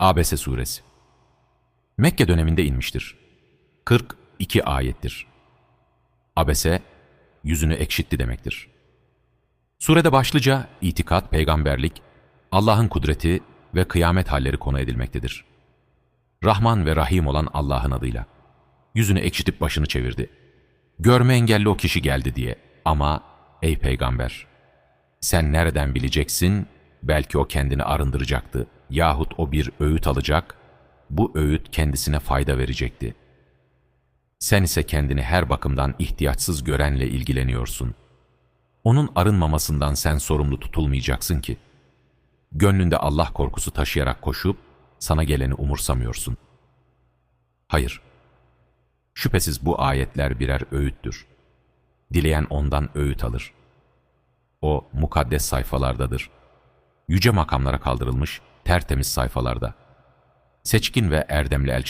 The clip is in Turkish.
Abese Suresi Mekke döneminde inmiştir. 42 ayettir. Abese, yüzünü ekşitti demektir. Surede başlıca itikat, peygamberlik, Allah'ın kudreti ve kıyamet halleri konu edilmektedir. Rahman ve Rahim olan Allah'ın adıyla. Yüzünü ekşitip başını çevirdi. Görme engelli o kişi geldi diye. Ama ey peygamber, sen nereden bileceksin? Belki o kendini arındıracaktı. Yahut o bir öğüt alacak, bu öğüt kendisine fayda verecekti. Sen ise kendini her bakımdan ihtiyaçsız görenle ilgileniyorsun. Onun arınmamasından sen sorumlu tutulmayacaksın ki. Gönlünde Allah korkusu taşıyarak koşup, sana geleni umursamıyorsun. Hayır, şüphesiz bu ayetler birer öğüttür. Dileyen ondan öğüt alır. O mukaddes sayfalardadır. Yüce makamlara kaldırılmış tertemiz sayfalarda. Seçkin ve erdemli elçi